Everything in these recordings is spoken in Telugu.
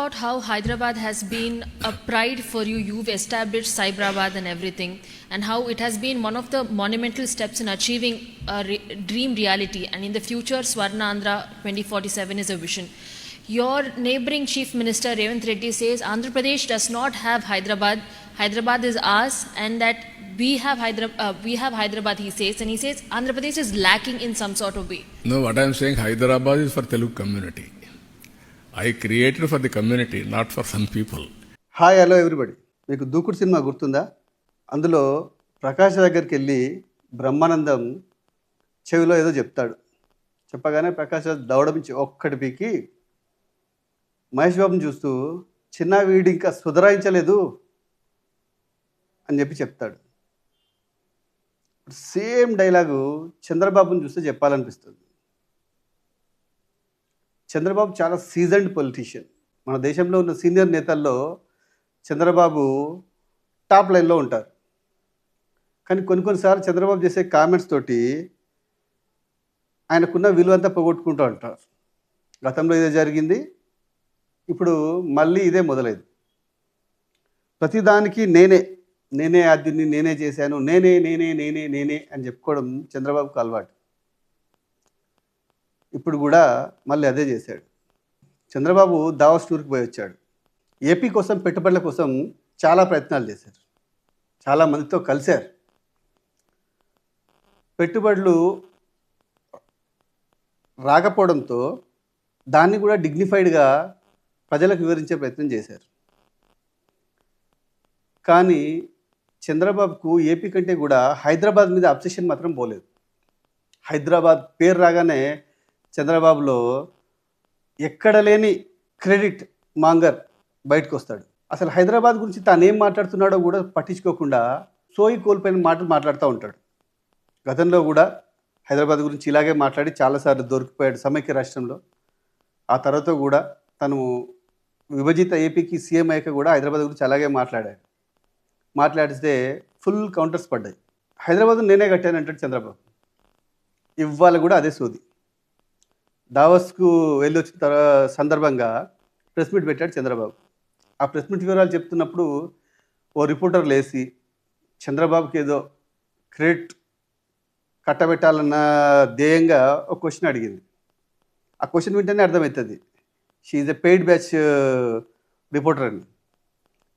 about how Hyderabad has been a pride for you. You've established Cyberabad and everything, and how it has been one of the monumental steps in achieving a re- dream reality. And in the future, Swarna Andhra 2047 is a vision. Your neighboring chief minister Revant Reddy says Andhra Pradesh does not have Hyderabad. Hyderabad is ours, and that we have Hyderabad. Uh, we have Hyderabad. He says, and he says Andhra Pradesh is lacking in some sort of way. No, what I am saying, Hyderabad is for Telugu community. I created for the community not for some people hi hello everybody మీకు దూకుడు సినిమా గుర్తుందా? అందులో ప్రకాష్ దగ్గరికి వెళ్ళి బ్రహ్మానందం చెవిలో ఏదో చెప్తాడు. చెప్పగానే ప్రకాష్ దౌడమించి ఒక్కటి పీకి మహేష్ బాబుని చూస్తూ చిన్న వీడి ఇంకా సుధరాయించలేదు అని చెప్పి చెప్తాడు. సేమ్ డైలాగు చంద్రబాబుని చూస్తే చెప్పాలనిపిస్తుంది. చంద్రబాబు చాలా సీజన్డ్ పొలిటీషియన్. మన దేశంలో ఉన్న సీనియర్ నేతల్లో చంద్రబాబు టాప్ లైన్లో ఉంటారు. కానీ కొన్ని కొన్నిసార్లు చంద్రబాబు చేసే కామెంట్స్ తోటి ఆయనకున్న విలువంతా పోగొట్టుకుంటూ ఉంటారు. గతంలో ఇదే జరిగింది ఇప్పుడు మళ్ళీ ఇదే మొదలైంది. ప్రతిదానికి నేనే నేనే ఆద్యుని నేనే చేశాను నేనే నేనే నేనే నేనే అని చెప్పుకోవడం చంద్రబాబుకు అలవాటు. ఇప్పుడు కూడా మళ్ళీ అదే చేశాడు. చంద్రబాబు దావస్ టూర్కి పోయి వచ్చాడు. ఏపీ కోసం పెట్టుబడుల కోసం చాలా ప్రయత్నాలు చేశారు. చాలా మందితో కలిశారు. పెట్టుబడులు రాకపోవడంతో దాన్ని కూడా డిగ్నిఫైడ్గా ప్రజలకు వివరించే ప్రయత్నం చేశారు. కానీ చంద్రబాబుకు ఏపీ కంటే కూడా హైదరాబాద్ మీద అబ్సెషన్ మాత్రం పోలేదు. హైదరాబాద్ పేరు రాగానే చంద్రబాబులో ఎక్కడ లేని క్రెడిట్ మాంగర్ బయటకు వస్తాడు. అసలు హైదరాబాద్ గురించి తానేం మాట్లాడుతున్నాడో కూడా పట్టించుకోకుండా సోయి కోల్పోయిన మాటలు మాట్లాడుతూ ఉంటాడు. గతంలో కూడా హైదరాబాద్ గురించి ఇలాగే మాట్లాడి చాలాసార్లు దొరికిపోయాడు సమైక్య రాష్ట్రంలో. ఆ తర్వాత కూడా తను విభజిత ఏపీకి సీఎం అయ్యాక కూడా హైదరాబాద్ గురించి అలాగే మాట్లాడాడు. మాట్లాడితే ఫుల్ కౌంటర్స్ పడ్డాయి. హైదరాబాద్ నేనే కట్టానంటాడు చంద్రబాబు. ఇవాళ కూడా అదే సోది. దావస్కు వెళ్ళి వచ్చిన తర్వాత సందర్భంగా ప్రెస్ మీట్ పెట్టాడు చంద్రబాబు. ఆ ప్రెస్ మీట్ వివరాలు చెప్తున్నప్పుడు ఓ రిపోర్టర్ లేచి చంద్రబాబుకి ఏదో క్రెడిట్ కట్టబెట్టాలన్న ధ్యేయంగా ఒక క్వశ్చన్ అడిగింది. ఆ క్వశ్చన్ వింటేనే అర్థమవుతుంది. She a paid batch reporter అని.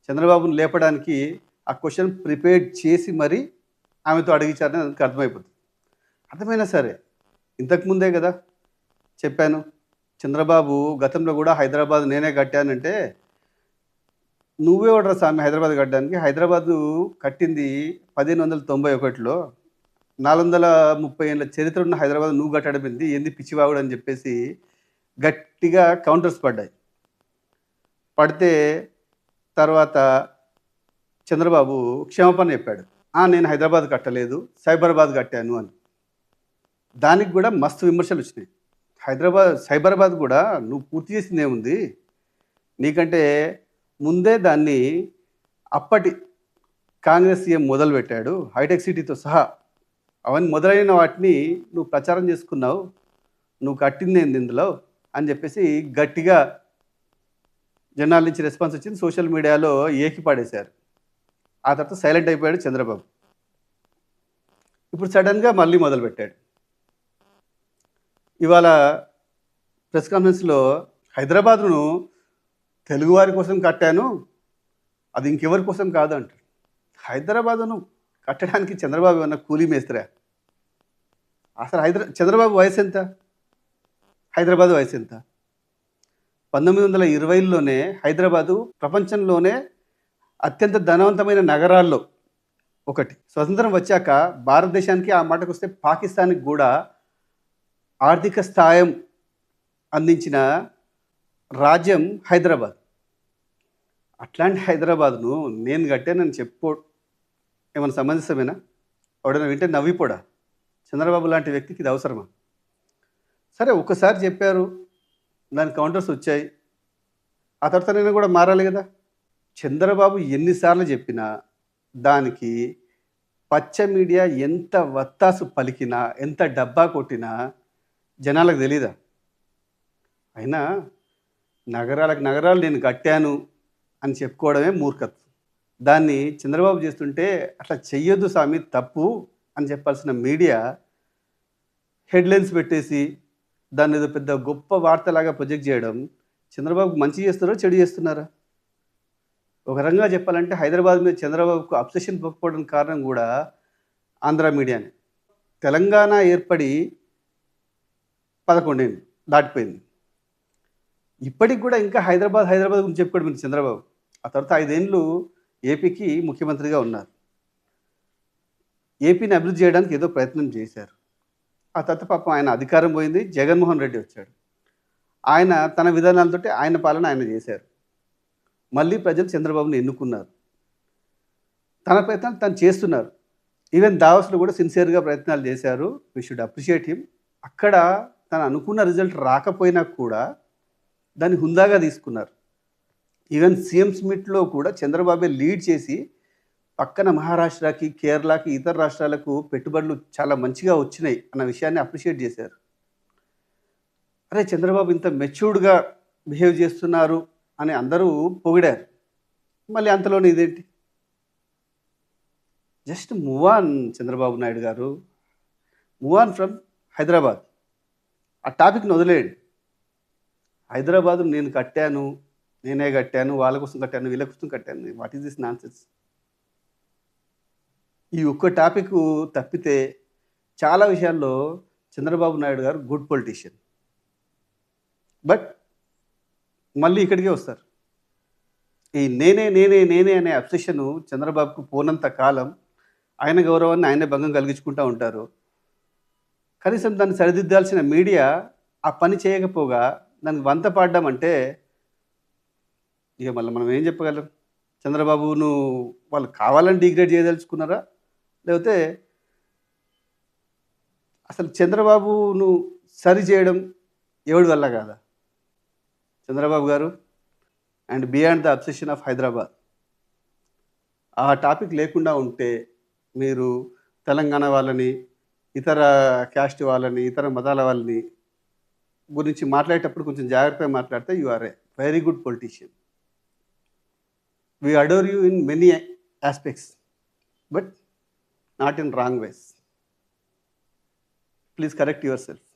చంద్రబాబును లేపడానికి ఆ క్వశ్చన్ ప్రిపేర్ చేసి మరీ ఆమెతో అడిగించారని అర్థమైపోతుంది. అర్థమైనా సరే ఇంతకుముందే కదా చెప్పాను. చంద్రబాబు గతంలో కూడా హైదరాబాద్ నేనే కట్టానంటే నువ్వే ఓడరా స్వామి హైదరాబాద్ కట్టడానికి? హైదరాబాదు కట్టింది పదిహేను వందల తొంభై ఒకటిలో. నాలుగు వందల ముప్పై ఏళ్ళ చరిత్ర ఉన్న హైదరాబాద్ నువ్వు కట్టడం ఏంది ఏంది పిచ్చివాగుడు అని చెప్పేసి గట్టిగా కౌంటర్స్ పడ్డాయి. పడితే తర్వాత చంద్రబాబు క్షమాపణ చెప్పాడు. "ఆ, నేను హైదరాబాద్ కట్టలేదు సైబరాబాద్ కట్టాను అని. దానికి కూడా మస్తు విమర్శలు వచ్చినాయి. హైదరాబాద్ సైబరాబాద్ కూడా నువ్వు పూర్తి చేసింది ఏముంది నీకంటే ముందే దాన్ని అప్పటి కాంగ్రెస్ సీఎం మొదలుపెట్టాడు. హైటెక్ సిటీతో సహా అవన్నీ మొదలైన వాటిని నువ్వు ప్రచారం చేసుకున్నావు. నువ్వు కట్టింది ఏంది ఇందులో? అని చెప్పేసి గట్టిగా జనాల నుంచి రెస్పాన్స్ వచ్చింది. సోషల్ మీడియాలో ఏకిపడేశారు ఆ తర్వాత సైలెంట్ అయిపోయాడు చంద్రబాబు. ఇప్పుడు సడన్గా మళ్ళీ మొదలుపెట్టాడు. ఇవాళ ప్రెస్ కాన్ఫరెన్స్లో హైదరాబాద్ను తెలుగువారి కోసం కట్టాను అది ఇంకెవరి కోసం కాదు అంటాడు హైదరాబాదును కట్టడానికి చంద్రబాబు ఏమన్నా కూలీ మేస్త్రా? అసలు హైదరా చంద్రబాబు వయసు ఎంత? హైదరాబాద్ వయసు ఎంత? పంతొమ్మిది వందల ఇరవైలోనే హైదరాబాదు ప్రపంచంలోనే అత్యంత ధనవంతమైన నగరాల్లో ఒకటి. స్వతంత్రం వచ్చాక భారతదేశానికి ఆ మాటకు వస్తే పాకిస్తాన్కి కూడా ఆర్థిక స్థాయం అందించిన రాజ్యం హైదరాబాద్. అట్లాంటి హైదరాబాద్ను నేను కట్టానని చెప్పు ఏమైనా సమంజసమేనా ఎవడైనా వింటే నవ్విపోడా? చంద్రబాబు లాంటి వ్యక్తికి ఇది అవసరమా? సరే ఒకసారి చెప్పారు దాని కౌంటర్స్ వచ్చాయి. ఆ తర్వాత నేను కూడా మారాలి కదా? చంద్రబాబు ఎన్నిసార్లు చెప్పినా దానికి పచ్చ మీడియా ఎంత వత్తాసు పలికినా ఎంత డబ్బా కొట్టినా జనాలకు తెలీదా? అయినా నగరాలకు నగరాలు నేను కట్టాను అని చెప్పుకోవడమే మూర్ఖత్వం. దాన్ని చంద్రబాబు చేస్తుంటే అట్లా చెయ్యొద్దు స్వామి తప్పు అని చెప్పాల్సిన మీడియా హెడ్లైన్స్ పెట్టేసి దాన్ని ఏదో పెద్ద గొప్ప వార్తలాగా ప్రొజెక్ట్ చేయడం చంద్రబాబుకు మంచి చేస్తున్నారో చెడు చేస్తున్నారా? ఒక రకంగా చెప్పాలంటే హైదరాబాద్ మీద చంద్రబాబుకు అబ్సెషన్ పోకపోవడానికి కారణం కూడా ఆంధ్ర మీడియానే. తెలంగాణ ఏర్పడి పదకొండేళ్ళు దాటిపోయింది. ఇప్పటికి కూడా ఇంకా హైదరాబాద్ హైదరాబాద్ గురించి చెప్పుకోడు మీరు చంద్రబాబు. ఆ తర్వాత ఐదేళ్ళు ఏపీకి ముఖ్యమంత్రిగా ఉన్నారు. ఏపీని అభివృద్ధి చేయడానికి ఏదో ప్రయత్నం చేశారు. ఆ తర్వాత పాపం ఆయన అధికారం పోయింది జగన్మోహన్ రెడ్డి వచ్చాడు. ఆయన తన విధానాలతోటి ఆయన పాలన ఆయన చేశారు. మళ్ళీ ప్రజలు చంద్రబాబుని ఎన్నుకున్నారు. తన ప్రయత్నాలు తను చేస్తున్నారు. ఈవెన్ దావస్లో కూడా సిన్సియర్గా ప్రయత్నాలు చేశారు. వీ షుడ్ అప్రిషియేట్ హిమ్ అక్కడ తను అనుకున్న రిజల్ట్ రాకపోయినా కూడా దాన్ని హుందాగా తీసుకున్నారు. ఈవెన్ సీఎం స్మిట్లో కూడా చంద్రబాబే లీడ్ చేసి పక్కన మహారాష్ట్రకి కేరళకి ఇతర రాష్ట్రాలకు పెట్టుబడులు చాలా మంచిగా వచ్చినాయి అన్న విషయాన్ని అప్రిషియేట్ చేశారు. అరే చంద్రబాబు ఇంత మెచ్యూర్డ్గా బిహేవ్ చేస్తున్నారు అని అందరూ పొగిడారు. మళ్ళీ అంతలోనే ఇదేంటి? Just move on Chandrababu Naidu garu. Move on from Hyderabad. ఆ టాపిక్ని వదిలేయండి. హైదరాబాద్ నేను కట్టాను నేనే కట్టాను వాళ్ళ కోసం కట్టాను వీళ్ళ కోసం కట్టాను. వాట్ ఈస్ దిస్ నాన్సెన్స్ ఈ ఒక్క టాపిక్ తప్పితే చాలా విషయాల్లో చంద్రబాబు నాయుడు గారు గుడ్ పొలిటీషియన్. బట్ మళ్ళీ ఇక్కడికే వస్తారు. ఈ నేనే నేనే నేనే అనే అబ్సెషన్ చంద్రబాబుకు పోనంత కాలం ఆయన గౌరవాన్ని ఆయనే భంగం కలిగించుకుంటూ ఉంటారు. కనీసం దాన్ని సరిదిద్దాల్సిన మీడియా ఆ పని చేయకపోగా దానికి వంత పాడడం అంటే ఇక మళ్ళీ మనం ఏం చెప్పగలం? చంద్రబాబును వాళ్ళు కావాలని డిగ్రేడ్ చేయదలుచుకున్నారా? లేకపోతే అసలు చంద్రబాబును సరి చేయడం ఎవడి వల్ల కాదా? Chandrababu garu and beyond the obsession of Hyderabad. ఆ టాపిక్ లేకుండా ఉంటే మీరు తెలంగాణ వాళ్ళని ఇతర క్యాస్ట్ వాళ్ళని ఇతర మతాల వాళ్ళని గురించి మాట్లాడేటప్పుడు కొంచెం జాగ్రత్తగా మాట్లాడితే you are a very good politician we adore you in many aspects but not in wrong ways please correct your self